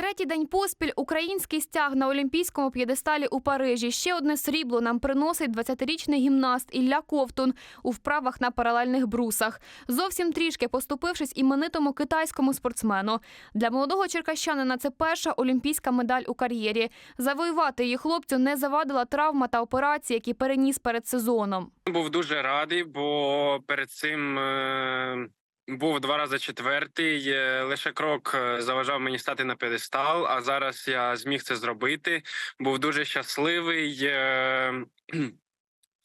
Третій день поспіль український стяг на олімпійському п'єдесталі у Парижі. Ще одне срібло нам приносить 20-річний гімнаст Ілля Ковтун у вправах на паралельних брусах. Зовсім трішки поступившись іменитому китайському спортсмену. Для молодого черкащанина це перша олімпійська медаль у кар'єрі. Завоювати її хлопцю не завадила травма та операції, які переніс перед сезоном. Був дуже радий, бо перед цим е, був два рази четвертий. Е, Лише крок е, заважав мені стати на п'єдестал, а зараз я зміг це зробити. Був дуже щасливий е,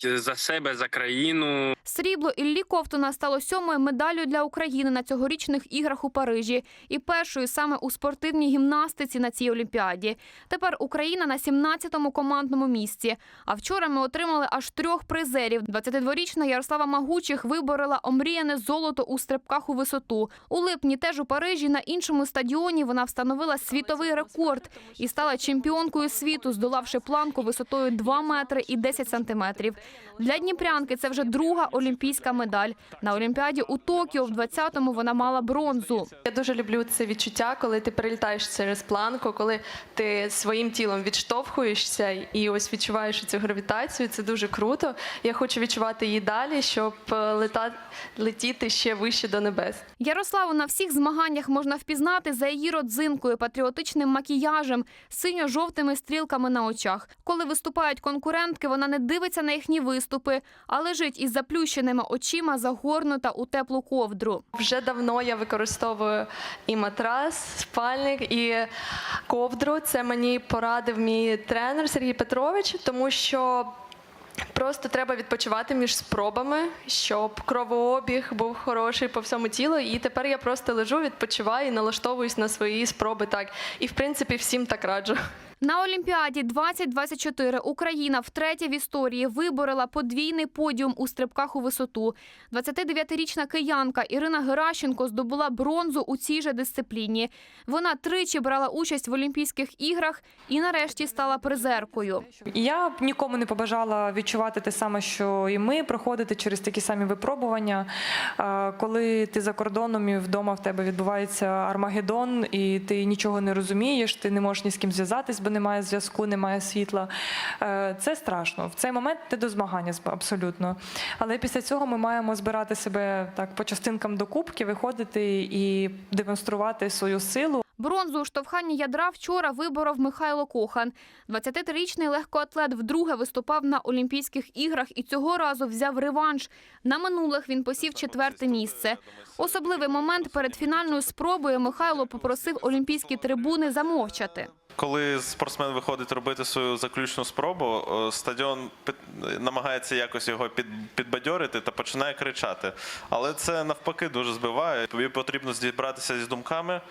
за себе, за країну. Срібло Іллі Ковтуна стало сьомою медаллю для України на цьогорічних іграх у Парижі і першою саме у спортивній гімнастиці на цій олімпіаді. Тепер Україна на 17-му командному місці. А вчора ми отримали аж трьох призерів. 22-річна Ярослава Магучих виборола омріяне золото у стрибках у висоту. У липні теж у Парижі на іншому стадіоні вона встановила світовий рекорд і стала чемпіонкою світу, здолавши планку висотою 2 метри і 10 сантиметрів. Для Дніпрянки це вже друга олімпійська медаль. На Олімпіаді у Токіо в 20-му вона мала бронзу. Я дуже люблю це відчуття, коли ти перелітаєш через планку, коли ти своїм тілом відштовхуєшся і ось відчуваєш цю гравітацію. Це дуже круто. Я хочу відчувати її далі, щоб е, лета... летіти ще вище до небес. Ярославу на всіх змаганнях можна впізнати за її родзинкою, патріотичним макіяжем, синьо-жовтими стрілками на очах. Коли виступають конкурентки, вона не дивиться на їхні виступи, а лежить із заплющеними очима, загорнута у теплу ковдру. Вже давно я використовую і матрас, спальник, і ковдру. Це мені порадив мій тренер Сергій Петрович, тому що. Просто треба відпочивати між спробами, щоб кровообіг був хороший по всьому тілу. І тепер я просто лежу, відпочиваю і налаштовуюсь на свої спроби. Так і в принципі всім так раджу. На Олімпіаді 2024 Україна втретє в історії виборола подвійний подіум у стрибках у висоту. 29-річна киянка Ірина Геращенко здобула бронзу у цій же дисципліні. Вона тричі брала участь в Олімпійських іграх і нарешті стала призеркою. Я б нікому не побажала відчувати те саме, що і ми проходити через такі самі випробування. Коли ти за кордоном і вдома в тебе відбувається Армагеддон, і ти нічого не розумієш, ти не можеш ні з ким зв'язатись, немає зв'язку, немає світла. Е, Це страшно. В цей момент ти до змагання абсолютно. Але після цього ми маємо збирати себе так по частинкам до кубки, виходити і демонструвати свою силу. Бронзу у штовханні ядра вчора виборов Михайло Кохан. 23-річний легкоатлет вдруге виступав на Олімпійських іграх і цього разу взяв реванш. На минулих він посів четверте місце. Особливий момент перед фінальною спробою Михайло попросив олімпійські трибуни замовчати. Коли спортсмен виходить робити свою заключну спробу, е, стадіон намагається якось його під, підбадьорити та починає кричати. Але це навпаки дуже збиває. Тобі потрібно зібратися зі думками,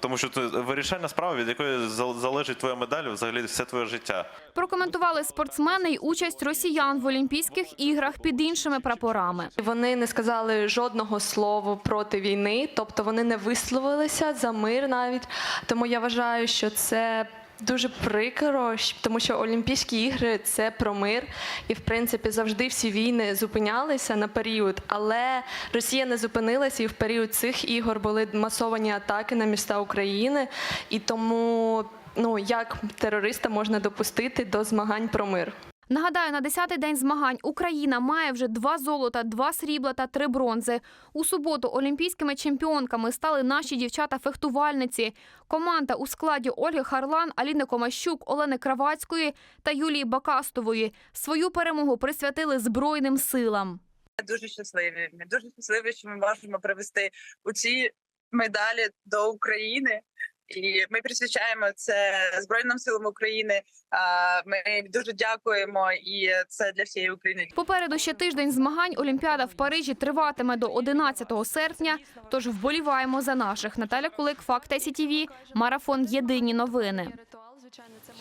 тому що це вирішальна справа, від якої залежить твоя медаль, взагалі все твоє життя. Прокоментували спортсмени й участь росіян в Олімпійських іграх під іншими прапорами. Вони не сказали жодного слова проти війни, тобто вони не висловилися за мир навіть. Тому я вважаю, що це. Дуже прикро, тому що Олімпійські ігри це про мир, і в принципі завжди всі війни зупинялися на період, але Росія не зупинилася, і в період цих ігор були масовані атаки на міста України. І тому ну як терориста можна допустити до змагань про мир? Нагадаю, на 10-й день змагань Україна має вже два золота, два срібла та три бронзи. У суботу олімпійськими чемпіонками стали наші дівчата-фехтувальниці. Команда у складі Ольги Харлан, Аліни Комащук, Олени Кравацької та Юлії Бакастової свою перемогу присвятили Збройним силам. дуже щасливі. Ми дуже щасливі, що ми можемо привести у ці медалі до України. І ми присвячаємо це Збройним силам України. Ми дуже дякуємо, і це для всієї України. Попереду ще тиждень змагань. Олімпіада в Парижі триватиме до 11 серпня. Тож вболіваємо за наших. Наталя Кулик, Факт СІТІВІ, Марафон. Єдині новини.